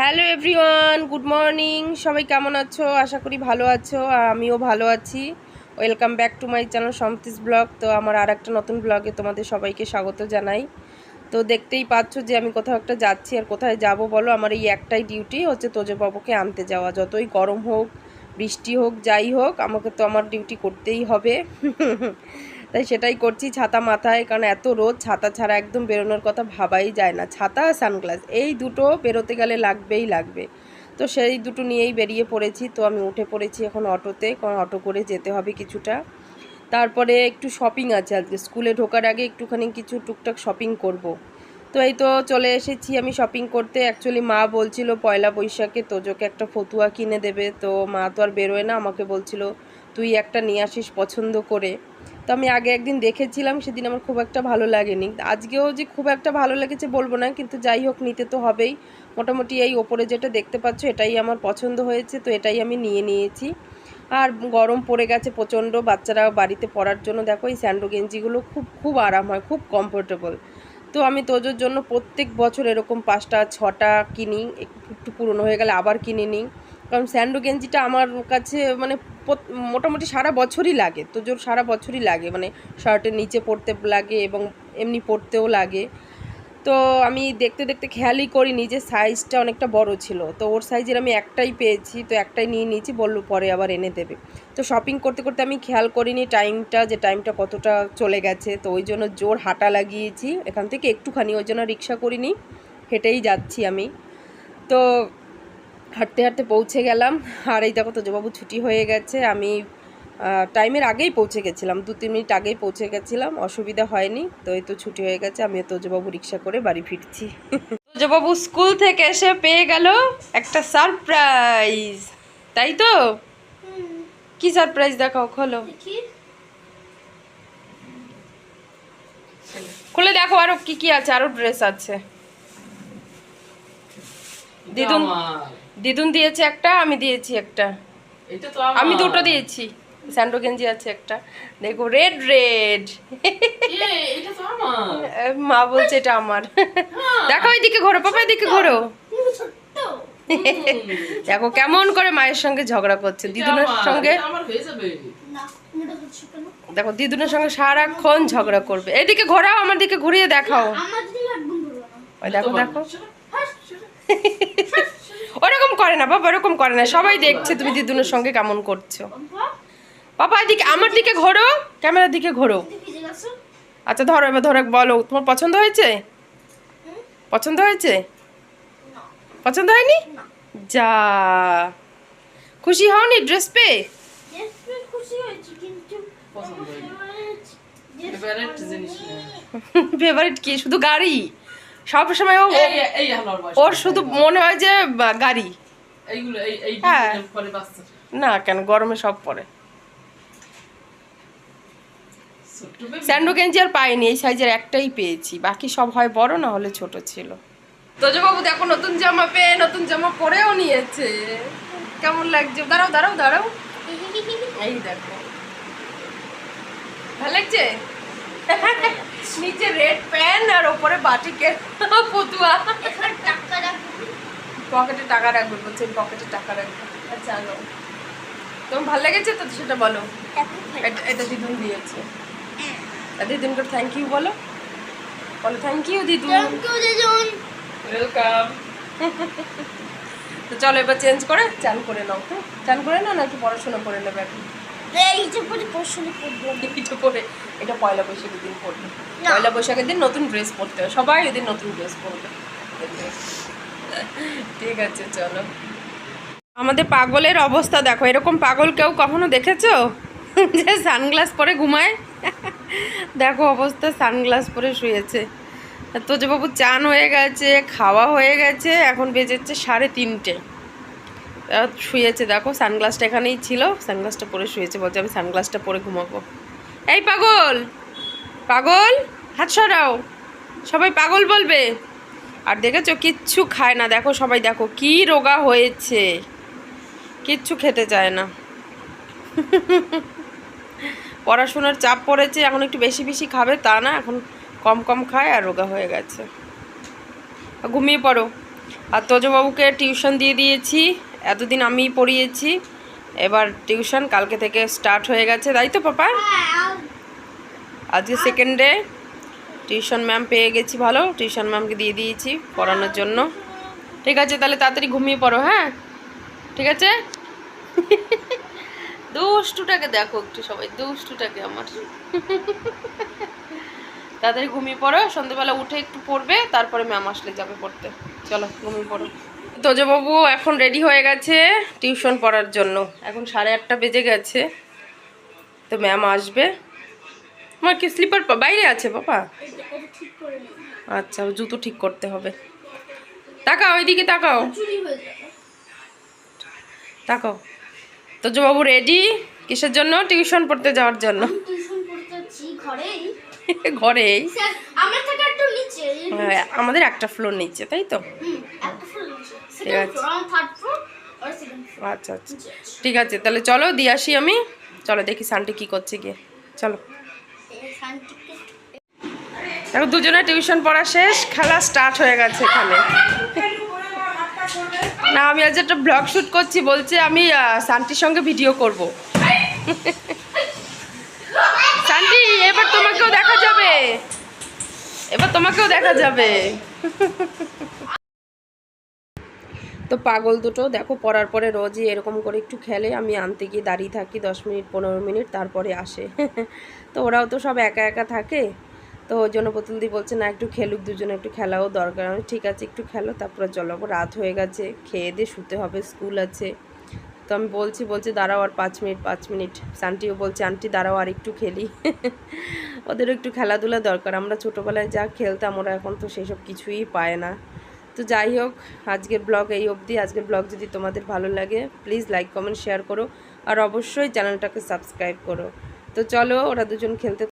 Hello everyone, good morning. সবাই কেমন আছো? আশা করি ভালো আছো আমিও ভালো আছি। Welcome back to my channel সমতিস blog. তো আমার আর একটা নতুন ব্লগে তোমাদের সবাইকে স্বাগত জানাই। তো দেখতেই পাচ্ছ যে আমি কোথাও একটা যাচ্ছি, আর কোথায় যাব বলো? আমার এই একটাই ডিউটি হচ্ছে তোজবাবুকে আনতে যাওয়া। যতই গরম হোক, বৃষ্টি হোক, যাই হোক, আমাকে তো আমার ডিউটি করতেই হবে। তাই সেটাই করছি ছাতা মাথায়, কারণ এত রোদ ছাতা ছাড়া একদম বেরোনোর কথা ভাবাই যায় না। ছাতা আর সানগ্লাস, এই দুটো বেরোতে গেলে লাগবেই লাগবে। তো সেই দুটো নিয়েই বেরিয়ে পড়েছি। তো আমি উঠে পড়েছি এখন অটোতে, কারণ অটো করে যেতে হবে কিছুটা। তারপরে একটু শপিং আছে আজকে। স্কুলে ঢোকার আগে একটুখানি কিছু টুকটাক শপিং করব। তো এই তো চলে এসেছি আমি শপিং করতে। অ্যাকচুয়ালি মা বলছিল পয়লা বৈশাখে তোজোকে একটা ফতুয়া কিনে দেবে। তো মা তো আর বেরোয় না, আমাকে বলছিল, তুই একটা নিয়ে আসিস পছন্দ করে। তো আমি আগে একদিন দেখেছিলাম, সেদিন আমার খুব একটা ভালো লাগেনি। আজকেও যে খুব একটা ভালো লেগেছে বলব না, কিন্তু যাই হোক, নিতে তো হবেই। মোটামুটি এই ওপরে যেটা দেখতে পাচ্ছ, এটাই আমার পছন্দ হয়েছে, তো এটাই আমি নিয়ে নিয়েছি। আর গরম পড়ে গেছে প্রচণ্ড, বাচ্চারা বাড়িতে পড়ার জন্য, দেখো এই স্যান্ডো গেঞ্জিগুলো খুব খুব আরাম হয়, খুব কমফোর্টেবল তো আমি তোজোর জন্য প্রত্যেক বছর এরকম পাঁচটা, ছটা কিনি, একটু পুরনো হয়ে গেলে আবার কিনে নিই। কারণ স্যান্ডো গেঞ্জিটা আমার কাছে মানে মোটামুটি সারা বছরই লাগে, তো জোর সারা বছরই লাগে মানে শার্টের নিচে পরতে লাগে এবং এমনি পরতেও লাগে। তো আমি দেখতে দেখতে খেয়ালই করিনি যে সাইজটা অনেকটা বড় ছিল, তো ওর সাইজের আমি একটাই পেয়েছি, তো একটাই নিয়ে নিয়েছি, বলল পরে আবার এনে দেবে। তো শপিং করতে করতে আমি খেয়াল করিনি টাইমটা যে টাইমটা কতটা চলে গেছে, তো ওই জন্য জোর হাঁটা লাগিয়েছি। এখান থেকে একটুখানি ওই জন্য রিক্সা করিনি, হেঁটেই যাচ্ছি আমি। তো হাঁটতে হাঁটতে পৌঁছে গেলাম। আর এই দেখো তোজবাবু ছুটি হয়ে গেছে। আমি টাইমের আগেই পৌঁছে গেছিলাম। দু তিন মিনিট আগেই পৌঁছে গেছিলাম। অসুবিধা হয়নি। তো এই তো ছুটি হয়ে গেছে। আমি তোজবাবু রিক্সা করে বাড়ি ফিরছি। তোজবাবু স্কুল থেকে এসে পেয়ে গেল একটা সারপ্রাইজ। তাই তো? কি সারপ্রাইজ দেখাও খোলো। খুলে দেখো আরও কি কি আছে আরও ড্রেস আছে। দিদুন দিদুন দিয়েছে একটা আমি দিয়েছি একটা। আমি দুটো দিয়েছি। স্যান্ডো গেঞ্জি আছে একটা। দেখো রেড রেড এটা তো আমার। মা বলছে এটা আমার। দেখো এইদিকে ঘোরো পাপা এদিকে ঘোরো। দেখো কেমন করে মায়ের সঙ্গে ঝগড়া করছে। দিদুনের সঙ্গে এটা আমার হয়ে যাবে। দেখো দিদুনের সঙ্গে সারাক্ষণ ঝগড়া করবে। এদিকে ঘোরাও আমার দিকে ঘুরিয়ে দেখাও। দেখো দেখো। ওরকম করে না বাবা ওরকম করে না। সবাই দেখছে তুমি দিদুনের সঙ্গে কেমন করছ। বাবা এদিকে আমার দিকে ঘোরো ক্যামেরার দিকে ঘোরো। আচ্ছা ধরো এবার ধরো বলো তোমার পছন্দ হয়েছে? পছন্দ হয়েছে? পছন্দ হয়নি? যা। খুশি হওনি ড্রেস পেয়ে ফেভারিট কি? শুধু গাড়ি? সব সময় ওর শুধু মনে হয় যে গাড়ি। হ্যাঁ। না কেন গরমে সব পরে। স্যান্ডো গেঞ্জি আর পাইনি এই সাইজের একটাই পেয়েছি। বাকি সব হয় বড় না হলে ছোট ছিল। তোজবাবু দেখো নতুন জামা পেয়ে নতুন জামা পরেও নিয়েছে। কেমন লাগছে? দাঁড়াও দাঁড়াও দাঁড়াও। এই দেখো। ভালো লাগছে? নিচে রেড প্যান্ট আর ওপরে বাটিকের ফতুয়া। পকেটে টাকা রাখবে বলছে পকেটে টাকা রাখবে। আচ্ছা আলো। তোমার ভালো লেগেছে তো সেটা বলো। এটা- দিদুন দিয়েছে। আর দিদুনকে থ্যাংক ইউ বলো। বলো থ্যাংক ইউ দিদুন। ওয়েলকাম তো চলো এবার চেঞ্জ করে চান করে নাও তো চান করে নাও নাকি পড়াশোনা করে নেবে এখন? এইটা পরে এটা পয়লা বৈশাখের দিন পরবে। পয়লা বৈশাখের দিন নতুন ড্রেস পরতে হবে। সবাই ওই দিন নতুন ড্রেস পরবে। ঠিক আছে চলো। আমাদের পাগলের অবস্থা দেখো। এরকম পাগল কেউ কখনো দেখেছ? যে সানগ্লাস পরে ঘুমায়? দেখো অবস্থা সানগ্লাস পরে শুয়েছে। তো যে বাবু চান হয়ে গেছে খাওয়া হয়ে গেছে এখন বেজেছে সাড়ে তিনটে। শুয়েছে, দেখো সানগ্লাসটা এখানেই ছিল সানগ্লাসটা পরে শুয়েছে, বলছে, আমি সানগ্লাসটা পরে ঘুমাবো। এই পাগল পাগল, হাত সরাও, সবাই পাগল বলবে। আর দেখেছ, কিচ্ছু খায় না, দেখো, সবাই, দেখো, কি রোগা হয়েছে, কিচ্ছু খেতে চায় না। পড়াশোনার চাপ পড়েছে, এখন একটু বেশি বেশি খাবে, তা না, এখন কম কম খায় আর রোগা হয়ে গেছে। ঘুমিয়ে পড়ো। আর তোজবাবুকে টিউশন দিয়ে দিয়েছি। এতদিন আমিই পড়িয়েছি। এবার টিউশন কালকে থেকে স্টার্ট হয়ে গেছে। তাই তো পাপা আজকে সেকেন্ড ডে টিউশন ম্যাম পেয়ে গেছি ভালো। টিউশন ম্যামকে দিয়ে দিয়েছি পড়ানোর জন্য। ঠিক আছে, তাহলে তাড়াতাড়ি ঘুমিয়ে পড়ো হ্যাঁ? ঠিক আছে? দুষ্টুটাকে দেখো একটু সবাই, দুষ্টুটাকে আমার। তাড়াতাড়ি ঘুমিয়ে পড়ো, সন্ধ্যেবেলা উঠে একটু পড়বে, তারপরে ম্যাম আসলে যাবে পড়তে। চলো, ঘুমিয়ে পড়ো। তোজবাবু এখন রেডি হয়ে গেছে টিউশন পড়ার জন্য। এখন সাড়ে আটটা বেজে গেছে। তো ম্যাম আসবে। আমার কি স্লিপার বাইরে আছে বাবা? আচ্ছা জুতো ঠিক করতে হবে। তাকাও ওইদিকে তাকাও। তাকাও। তোজবাবু রেডি কিসের জন্য? টিউশন পড়তে যাওয়ার জন্য। ঘরেই। নিচে। হ্যাঁ, আমাদের একটা ফ্লোর নিচ্ছে তাই তো? ঠিক আছে। আচ্ছা আচ্ছা। ঠিক আছে তাহলে চলো দিয়ে আসি আমি। চলো দেখি সানটি কি করছে গিয়ে। চলো। দেখো দুজনে টিউশন পড়া শেষ খেলা স্টার্ট হয়ে গেছে এখানে। না আমি আজ একটা ব্লগ শ্যুট করছি বলছে আমি শান্তির সঙ্গে ভিডিও করব। শান্তি এবার তোমাকেও দেখা যাবে। এবার তোমাকেও দেখা যাবে। তো পাগল দুটো, দেখো পড়ার পরে রোজই এরকম করে একটু খেলে, আমি আনতে গিয়ে দাঁড়িয়ে থাকি দশ মিনিট, পনেরো মিনিট, তারপরে আসে। তো ওরাও তো সব একা একা থাকে, তো ওই জন্য প্রতুলদি বলছে, না, একটু খেলুক, দুজনে একটু খেলাও দরকার। আমি, ঠিক আছে, একটু খেলো, তারপরে চলো। রাত হয়ে গেছে, খেয়ে দিয়ে শুতে হবে, স্কুল আছে। তো আমি বলছি বলছি, দাঁড়াও আর পাঁচ মিনিট পাঁচ মিনিট। আন্টিও বলছে, আন্টি, দাঁড়াও আর একটু খেলি। ওদেরও একটু খেলাধুলা দরকার, আমরা ছোটোবেলায় যা খেলতাম, ওরা এখন তো সেসব কিছুই পায় না। তো যাই হোক, আজকের ব্লগ এই অবধি। আজকের ব্লগ যদি তোমাদের ভালো লাগে প্লিজ লাইক কমেন্ট শেয়ার করো। আর অবশ্যই চ্যানেলটাকে সাবস্ক্রাইব করো। তো চলো, ওরা দুজন খেলতে